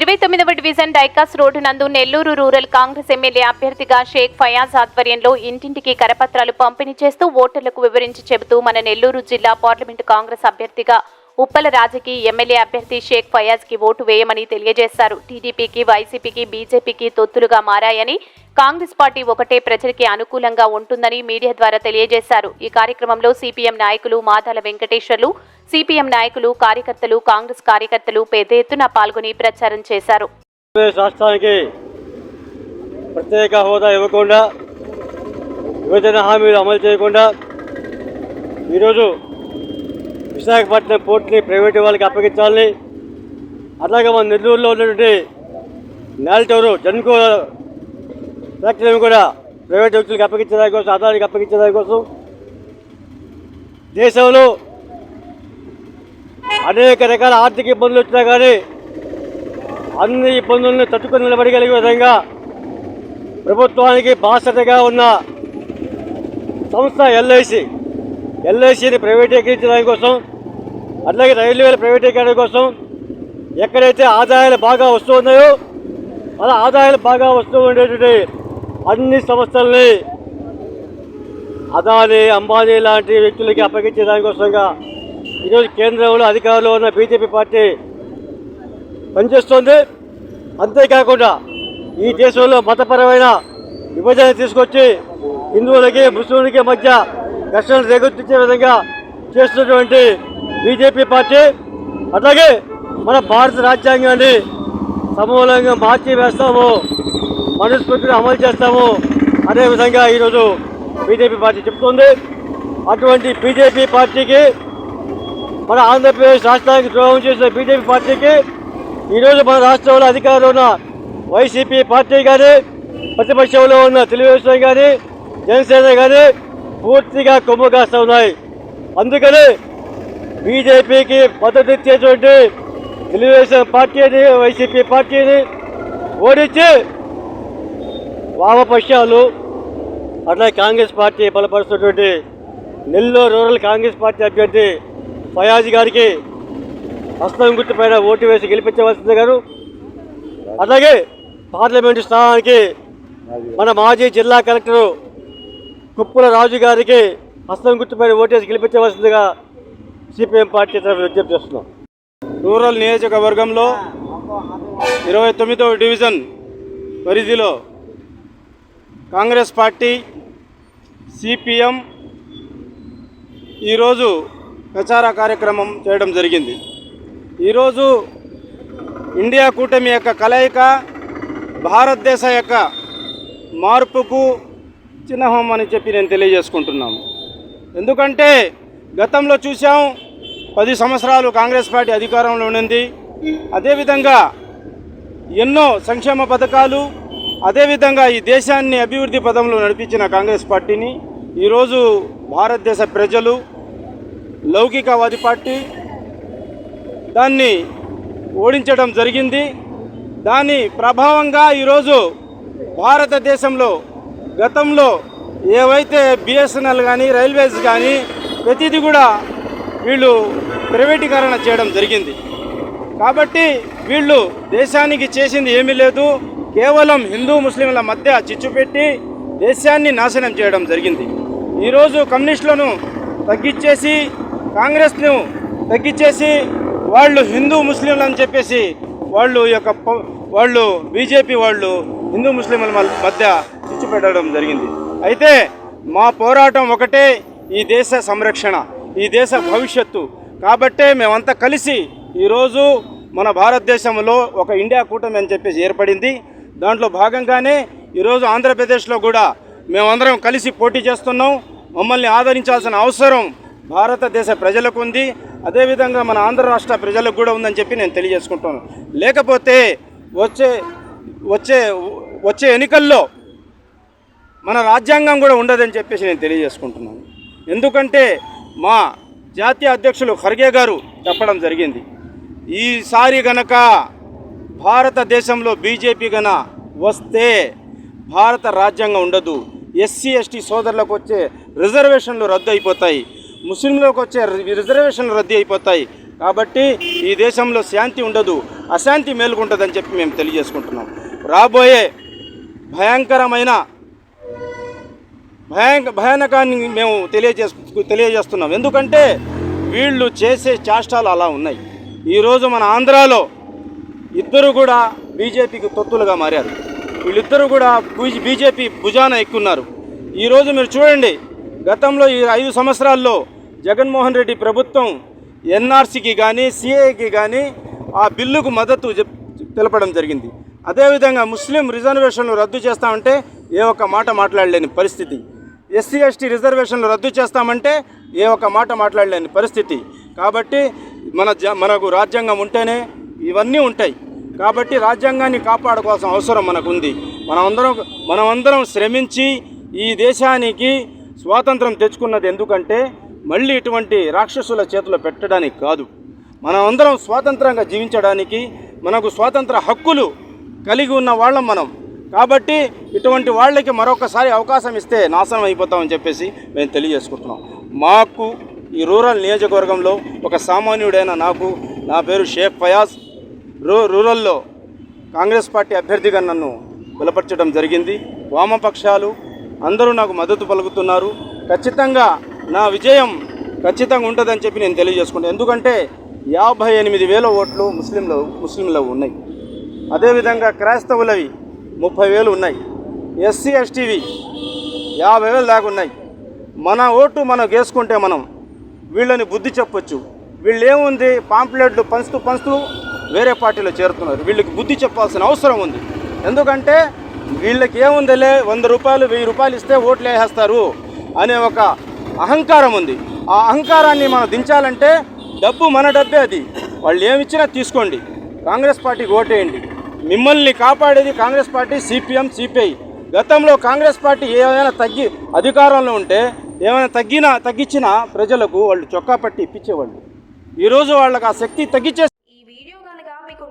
ఇరవై తొమ్మిదవ division డైకాస్ road నందు నెల్లూరు రూరల్ కాంగ్రెస్ ఎమ్మెల్యే అభ్యర్థిగా షేక్ ఫయాజ్ ఆధ్వర్యంలో ఇంటింటికి కరపత్రాలు పంపిణీ చేస్తూ ఓటర్లకు వివరించి చెబుతూ మన నెల్లూరు జిల్లా పార్లమెంటు కాంగ్రెస్ అభ్యర్థిగా ఉప్పల రాజకి ఎమ్మెల్యే అభ్యర్థి షేక్ ఫయాజ్కి ఓటు వేయమని తెలియజేశారు. టీడీపీకి వైసీపీకి బీజేపీకి తొత్తులుగా మారాయని కాంగ్రెస్ పార్టీ ఒకటే ప్రజలకి అనుకూలంగా ఉంటుందని మీడియా ద్వారా తెలియజేశారు. ఈ కార్యక్రమంలో సిపిఎం నాయకులు మాదాల వెంకటేశ్వర్లు సిపిఎం నాయకులు కార్యకర్తలు కాంగ్రెస్ కార్యకర్తలు పెద్ద ఎత్తున పాల్గొని ప్రచారం చేశారు. రాష్ట్రానికి ప్రత్యేక హోదా ఇవ్వకుండా విభజన హామీలు అమలు చేయకుండా ఈరోజు విశాఖపట్నం పోర్ట్ని ప్రైవేట్ వాళ్ళకి అప్పగించాలని అట్లాగే మన నెల్లూరులో ఉన్నటువంటి నేలటూరు జన్కో ఫ్యాక్టరీని కూడా ప్రైవేట్ వ్యక్తులకు అప్పగించడానికి కోసం అదానికి అప్పగించడానికి కోసం దేశంలో అనేక రకాల ఆర్థిక ఇబ్బందులు వచ్చినా కానీ అన్ని ఇబ్బందులను తట్టుకొని నిలబడగలిగే విధంగా ప్రభుత్వానికి బాసటగా ఉన్న సంస్థ ఎల్ఐసి ఎల్ఐసిని ప్రైవేటీకరించడానికి కోసం అట్లాగే రైల్వేల ప్రైవేటీకరణ కోసం ఎక్కడైతే ఆదాయాలు బాగా వస్తూ ఉన్నాయో అలా ఆదాయాలు బాగా వస్తూ ఉండేటువంటి అన్ని సంస్థల్ని అదాని అంబానీ లాంటి వ్యక్తులకి అప్పగించే దానికోసంగా ఈరోజు కేంద్రంలో అధికారంలో ఉన్న బీజేపీ పార్టీ పనిచేస్తోంది. అంతేకాకుండా ఈ దేశంలో మతపరమైన విభజన తీసుకొచ్చి హిందువులకి ముస్లింలకి మధ్య ఘర్షణలు రేగొత్తించే విధంగా చేస్తున్నటువంటి బీజేపీ పార్టీ. అట్లాగే మన భారత రాజ్యాంగాన్ని సమూలంగా మార్చి వేస్తాము మనస్ఫూర్తిని అమలు చేస్తాము అదే విధంగా ఈరోజు బీజేపీ పార్టీ చెప్తుంది అటువంటి బీజేపీ పార్టీకి మన ఆంధ్రప్రదేశ్ రాష్ట్రానికి ద్రోహం చేసిన బీజేపీ పార్టీకి ఈరోజు మన రాష్ట్రంలో అధికారంలో ఉన్న వైసీపీ పార్టీ కానీ ప్రతిపక్షంలో ఉన్న తెలుగుదేశం కానీ జనసేన కానీ పూర్తిగా కొమ్ము కాస్తా ఉన్నాయి. అందుకని బీజేపీకి మద్దతు ఇచ్చేటువంటి తెలుగుదేశం పార్టీని వైసీపీ పార్టీని ఓడించి వామపక్షాలు అట్లా కాంగ్రెస్ పార్టీ బలపరుస్తున్నటువంటి నెల్లూరు రూరల్ కాంగ్రెస్ పార్టీ అభ్యర్థి ఫయాజ్ గారికి హస్తం గుర్తుపైన ఓటు వేసి గెలిపించవలసింది గారు. అలాగే పార్లమెంటు స్థానానికి మన మాజీ జిల్లా కలెక్టరు కుప్పుల రాజు గారికి హస్తం గుర్తుపైన ఓటేసి గెలిపించవలసిందిగా సిపిఎం పార్టీ తరఫున విజ్ఞప్తి చేస్తున్నాం. రూరల్ నియోజకవర్గంలో ఇరవై తొమ్మిదవ డివిజన్ పరిధిలో కాంగ్రెస్ పార్టీ సిపిఎం ఈరోజు ప్రచార కార్యక్రమం చేయడం జరిగింది. ఈరోజు ఇండియా కూటమి యొక్క కలయిక భారతదేశ యొక్క మార్పుకు చిహ్నం అని చెప్పి నేను తెలియజేసుకుంటున్నాను. ఎందుకంటే గతంలో చూసాం పది సంవత్సరాలు కాంగ్రెస్ పార్టీ అధికారంలో ఉన్నది అదేవిధంగా ఎన్నో సంక్షేమ పథకాలు అదేవిధంగా ఈ దేశాన్ని అభివృద్ధి పదంలో నడిపించిన కాంగ్రెస్ పార్టీని ఈరోజు భారతదేశ ప్రజలు లౌకికవాది పార్టీ దాన్ని ఓడించడం జరిగింది. దాని ప్రభావంగా ఈరోజు భారతదేశంలో గతంలో ఏవైతే బిఎస్ఎన్ఎల్ కానీ రైల్వేస్ కానీ ప్రతిదీ కూడా వీళ్ళు ప్రైవేటీకరణ చేయడం జరిగింది. కాబట్టి వీళ్ళు దేశానికి చేసింది ఏమీ లేదు. కేవలం హిందూ ముస్లింల మధ్య చిచ్చు పెట్టి దేశాన్ని నాశనం చేయడం జరిగింది. ఈరోజు కమ్యూనిస్టులను తగ్గించేసి కాంగ్రెస్ను తగ్గించేసి వాళ్ళు హిందూ ముస్లింలు అని చెప్పేసి వాళ్ళు యొక్క వాళ్ళు బీజేపీ వాళ్ళు హిందూ ముస్లింల మధ్య ఇచ్చి పెట్టడం జరిగింది. అయితే మా పోరాటం ఒకటే ఈ దేశ సంరక్షణ ఈ దేశ భవిష్యత్తు. కాబట్టే మేమంతా కలిసి ఈరోజు మన భారతదేశంలో ఒక ఇండియా కూటమి అని చెప్పేసి ఏర్పడింది. దాంట్లో భాగంగానే ఈరోజు ఆంధ్రప్రదేశ్లో కూడా మేమందరం కలిసి పోటీ చేస్తున్నాం. మమ్మల్ని ఆదరించాల్సిన అవసరం భారతదేశ ప్రజలకు ఉంది. అదేవిధంగా మన ఆంధ్ర రాష్ట్ర ప్రజలకు కూడా ఉందని చెప్పి నేను తెలియజేసుకుంటాను లేకపోతే వచ్చే వచ్చే వచ్చే ఎన్నికల్లో మన రాజ్యాంగం కూడా ఉండదని చెప్పేసి నేను తెలియజేసుకుంటున్నాను. ఎందుకంటే మా జాతీయ అధ్యక్షులు ఖర్గే గారు చెప్పడం జరిగింది. ఈసారి గనక భారతదేశంలో బీజేపీ గన వస్తే భారత రాజ్యాంగం ఉండదు. ఎస్సీ ఎస్టీ సోదరులకు వచ్చే రిజర్వేషన్లు రద్దు అయిపోతాయి. ముస్లింలకు వచ్చే రిజర్వేషన్లు రద్దీ అయిపోతాయి. కాబట్టి ఈ దేశంలో శాంతి ఉండదు అశాంతి మేలుకుంటుందని చెప్పి మేము తెలియజేసుకుంటున్నాం. రాబోయే భయంకరమైన భయం భయానకాన్ని మేము తెలియజేసు తెలియజేస్తున్నాం. ఎందుకంటే వీళ్ళు చేసే చేష్టాలు అలా ఉన్నాయి. ఈరోజు మన ఆంధ్రాలో ఇద్దరు కూడా బీజేపీకి తొత్తులుగా మారారు. వీళ్ళిద్దరూ కూడా బీజేపీ భుజాన ఎక్కున్నారు ఈరోజు మీరు చూడండి గతంలో ఈ ఐదు సంవత్సరాల్లో జగన్మోహన్ రెడ్డి ప్రభుత్వం ఎన్ఆర్సీకి కానీ సిఏకి కానీ ఆ బిల్లుకు మద్దతు తెలపడం జరిగింది. అదేవిధంగా ముస్లిం రిజర్వేషన్లు రద్దు చేస్తామంటే ఏ ఒక్క మాట మాట్లాడలేని పరిస్థితి. ఎస్సీ ఎస్టీ రిజర్వేషన్లు రద్దు చేస్తామంటే ఏ ఒక్క మాట మాట్లాడలేని పరిస్థితి. కాబట్టి మన జ మనకు రాజ్యాంగం ఉంటేనే ఇవన్నీ ఉంటాయి. కాబట్టి రాజ్యాంగాన్ని కాపాడుకోవాల్సిన అవసరం మనకు ఉంది మనమందరం మనమందరం శ్రమించి ఈ దేశానికి స్వాతంత్రం తెచ్చుకున్నది ఎందుకంటే మళ్ళీ ఇటువంటి రాక్షసుల చేతిలో పెట్టడానికి కాదు. మనమందరం స్వాతంత్రంగా జీవించడానికి మనకు స్వాతంత్ర హక్కులు కలిగి ఉన్న వాళ్ళం మనం. కాబట్టి ఇటువంటి వాళ్ళకి మరొకసారి అవకాశం ఇస్తే నాశనం అయిపోతామని చెప్పేసి మేము తెలియజేసుకుంటున్నాం. మాకు ఈ రూరల్ నియోజకవర్గంలో ఒక సామాన్యుడైన నాకు నా పేరు షేక్ ఫయాజ్. రూ రూరల్లో కాంగ్రెస్ పార్టీ అభ్యర్థిగా నన్ను బలపరచడం జరిగింది. వామపక్షాలు అందరూ నాకు మద్దతు పలుకుతున్నారు. ఖచ్చితంగా నా విజయం ఖచ్చితంగా ఉంటుందని చెప్పి నేను తెలియజేసుకుంటాను ఎందుకంటే యాభై ఎనిమిది వేల ఓట్లు ముస్లింలు ముస్లింలవి ఉన్నాయి. అదేవిధంగా క్రైస్తవులవి ముప్పై వేలు ఉన్నాయి. ఎస్సీ ఎస్టీవి యాభై వేలు దాకా ఉన్నాయి. మన ఓటు మనం వేసుకుంటే మనం వీళ్ళని బుద్ధి చెప్పొచ్చు. వీళ్ళు ఏముంది పాంప్లెట్లు పంచుతూ పంచుతూ వేరే పార్టీలో చేరుతున్నారు. వీళ్ళకి బుద్ధి చెప్పాల్సిన అవసరం ఉంది. ఎందుకంటే వీళ్ళకి ఏముందిలే? వంద రూపాయలు వెయ్యి రూపాయలు ఇస్తే ఓట్లు వేసేస్తారు అనే ఒక అహంకారం ఉంది. ఆ అహంకారాన్ని మనం దించాలంటే డబ్బు మన డబ్బే అది. వాళ్ళు ఏమిచ్చినా తీసుకోండి. కాంగ్రెస్ పార్టీకి ఓటేయండి. మిమ్మల్ని కాపాడేది కాంగ్రెస్ పార్టీ సిపిఎం సిపిఐ. గతంలో కాంగ్రెస్ పార్టీ ఏమైనా తగ్గి అధికారంలో ఉంటే ఏమైనా తగ్గినా తగ్గించినా ప్రజలకు వాళ్ళు చొక్కా పట్టి ఇప్పించేవాళ్ళు. ఈరోజు వాళ్ళకి ఆ శక్తి తగ్గించే ఈ వీడియో కనుక మీకు